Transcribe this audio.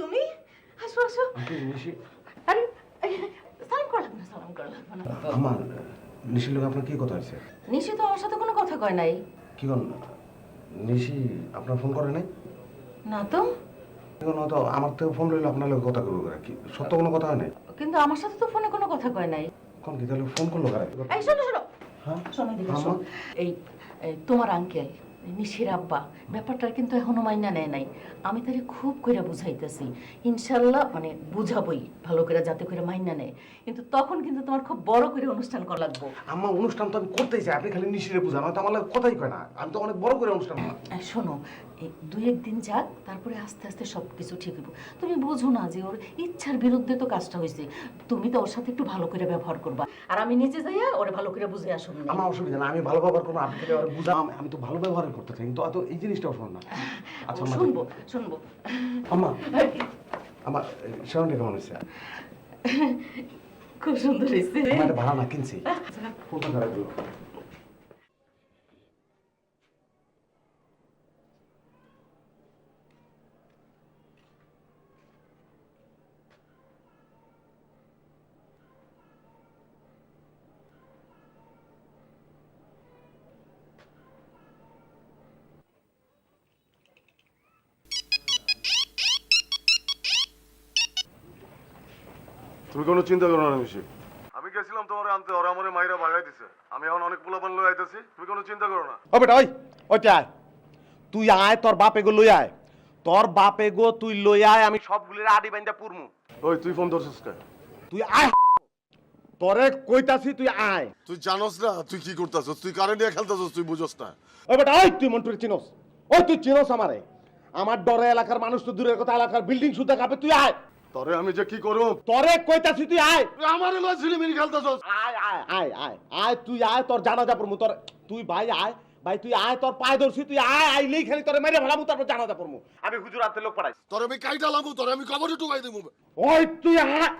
তুমি? আসো আসো। নিশি। আরে সালাম করা লাগবে না সালাম করা লাগবে না। আমার নিশির লোক আপনার কি কথা হয়েছে নিশি তো আমার সাথে কোনো কথা কয় নাই। কি কোন নিশি আপনার ফোন করে নাই? না তো। তো আমার থেকে ফোন লইলে আপনার লোক কথা করব কি সত্য কোনো কথা হয় নাই? কিন্তু আমার সাথে তো ফোনে কোনো কথা কয় নাই। কোন কি তাহলে ফোন করল কারা? এই শোনো শোনো। হ্যাঁ? শোনো এই এই, তোমার আঙ্কেল নিশির আব্বা ব্যাপারটা কিন্তু এখনও মাইনা নেয় নাই। আমি তাহলে খুব করে বুঝাইতেছি। ইনশাল্লাহ মানে বুঝাবই ভালো করে যাতে করে মাইনা নেয়। কিন্তু তখন কিন্তু তোমার খুব বড় করে অনুষ্ঠান করা লাগবো। আমার অনুষ্ঠান তো আমি করতেই চাই। আপনি খালি নিশিরে বুঝান তো আমার কথাই কয় না। আমি তো অনেক বড় করে। অনুষ্ঠান শোনো দুই একদিন যাক তারপরে আস্তে আস্তে সব কিছু ঠিক হইব। তুমি বোঝো না যে ওর ইচ্ছার বিরুদ্ধে তো কাজটা হয়েছে তুমি তো ওর সাথে একটু ভালো করে ব্যবহার করবা। আর আমি নিজে যাইয়া ওরে ভালো করে বুঝে আসুন আমার অসুবিধা না আমি ভালো ব্যবহার করব আপনি বুঝাম আমি তো ভালো ব্যবহার করতে চাই কিন্তু অত এই জিনিসটাও শোন না। আচ্ছা শুনব শুনব। আম্মা আমার সেরকমটা কেমন হয়েছে খুব সুন্দর হয়েছে ভাড়া না কিনছি। ফোনটা তুমি কোনো চিন্তা করো না নিশি আমি গেছিলাম তোমার আনতে ওরা আমার মাইরা ভাগাই দিছে। আমি এখন অনেক পোলাপান লই আইতেছি তুমি কোনো চিন্তা করো না। ও বেটা ওই ওইটা আয়। তুই আয় তোর বাপে গো লই আয়। তোর বাপে গো তুই লই আয় আমি সবগুলির আডি বাইন্দা পুরমু। ওই তুই ফোন ধরছিস কে? তুই আয় তোরে কইতাছি তুই আয়। তুই জানোস না তুই কি করতেছস? তুই কারেন্ট নিয়ে খেলতেছস তুই বুঝোস না। ওই বেটা ওই তুই মন্টুরে চিনোস। ওই তুই চিনোস আমারে। আমার ডরে এলাকার মানুষ তো দূরের কথা এলাকার বিল্ডিং সুদ্ধা কাঁপে তুই আয়। তরে আমি যে কি করব? তরে কইতাছি তুই আয়। আমার লয় ছিলিমিনি খেলতেছস। আয় আয় আয় আয় আয় তুই আয় তোর জানা যা পড়মু তোর তুই ভাই আয় ভাই তুই আয় তোর পায়ে ধরছি তুই আয় আইলেই খালি তোরে মেরে ফেলামু তারপর জানা যা পড়মু। আমি হুজুর হাতে লোক পাঠাইছি। তোরে আমি কাইটা লামু তোরে আমি কবরে ঢুকাই দেবো। ওই তুই আয়